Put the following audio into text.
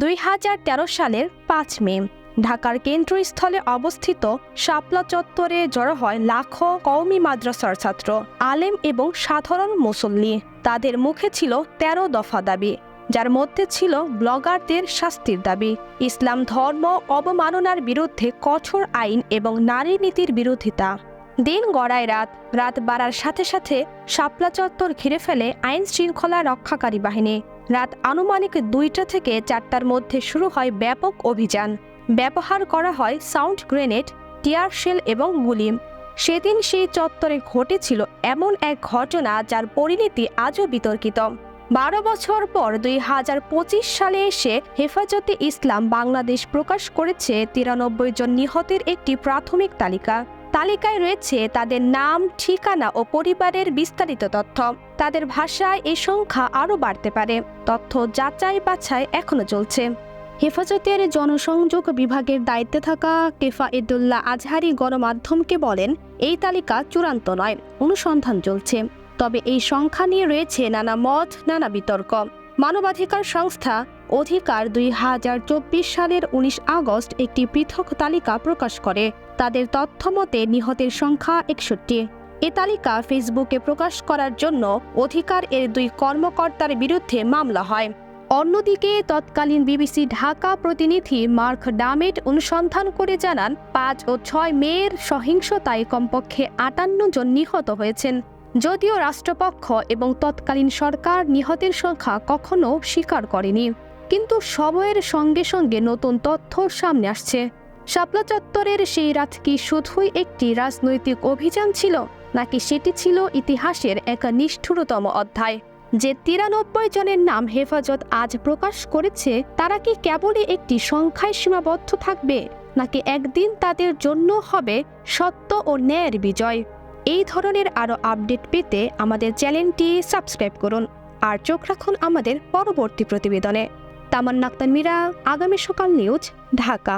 দুই হাজার তেরো সালের পাঁচ মে, ঢাকার কেন্দ্রস্থলে অবস্থিত শাপলা চত্বরে জড়ো হয় লাখো কওমি মাদ্রাসার ছাত্র, আলেম এবং সাধারণ মুসল্লি। তাদের মুখে ছিল তেরো দফা দাবি, যার মধ্যে ছিল ব্লগারদের শাস্তির দাবি। ইসলাম ধর্ম অবমাননার বিরুদ্ধে কঠোর আইন এবং নারী নীতির বিরোধিতা। দিন গড়ায় রাত রাত বাড়ার সাথে সাথে শাপলা চত্বর ঘিরে ফেলে আইন শৃঙ্খলা রক্ষাকারী বাহিনী। রাত আনুমানিক দুইটা থেকে চারটার মধ্যে শুরু হয় ব্যাপক অভিযান। ব্যবহার করা হয় সাউন্ড গ্রেনেড, টিয়ার শেল এবং গুলিম। সেদিন সেই চত্বরে ঘটেছিল এমন এক ঘটনা যার পরিণতি আজও বিতর্কিত। বারো বছর পর দুই হাজার পঁচিশ সালে এসে হেফাজতে ইসলাম বাংলাদেশ প্রকাশ করেছে তিরানব্বই জন নিহতের একটি প্রাথমিক তালিকা। তালিকায় রয়েছে তাদের নাম, ঠিকানা ও পরিবারের বিস্তারিত তথ্য। তাদের ভাষায় এ সংখ্যা আরও বাড়তে পারে। তথ্য যাচাই বাছাই এখনও চলছে। হেফাজতের জনসংযোগ বিভাগের দায়িত্বে থাকা কেফা ইদুল্লাহ আজহারি গণমাধ্যমকে বলেন, এই তালিকা চূড়ান্ত নয়, অনুসন্ধান চলছে। তবে এই সংখ্যা নিয়ে রয়েছে নানা মত, নানা বিতর্ক। মানবাধিকার সংস্থা অধিকার দুই হাজার চব্বিশ সালের উনিশ আগস্ট একটি পৃথক তালিকা প্রকাশ করে। তাদের তথ্য মতে নিহতের সংখ্যা একষট্টি। এ তালিকা ফেসবুকে প্রকাশ করার জন্য অধিকার এর দুই কর্মকর্তার বিরুদ্ধে মামলা হয়। অন্যদিকে তৎকালীন বিবিসি ঢাকা প্রতিনিধি মার্ক ডামেট অনুসন্ধান করে জানান, পাঁচ ও ছয় মেয়ের সহিংসতায় কমপক্ষে আটান্ন জন নিহত হয়েছেন। যদিও রাষ্ট্রপক্ষ এবং তৎকালীন সরকার নিহতের সংখ্যা কখনো স্বীকার করেনি। কিন্তু সময়ের সঙ্গে সঙ্গে নতুন তথ্য সামনে আসছে। শাপলা চত্বরের সেই রাত কি শুধুই একটি রাজনৈতিক অভিযান ছিল, নাকি সেটি ছিল ইতিহাসের এক নিষ্ঠুরতম অধ্যায়? যে তিরানব্বই জনের নাম হেফাজত আজ প্রকাশ করেছে, তারা কি কেবলই একটি সংখ্যায় সীমাবদ্ধ থাকবে, নাকি একদিন তাদের জন্য হবে সত্য ও ন্যায়ের বিজয়? এই ধরনের আরও আপডেট পেতে আমাদের চ্যানেলটি সাবস্ক্রাইব করুন আর চোখ রাখুন আমাদের পরবর্তী প্রতিবেদনে। তামান্না আক্তার মীরা, আগামী সকাল নিউজ, ঢাকা।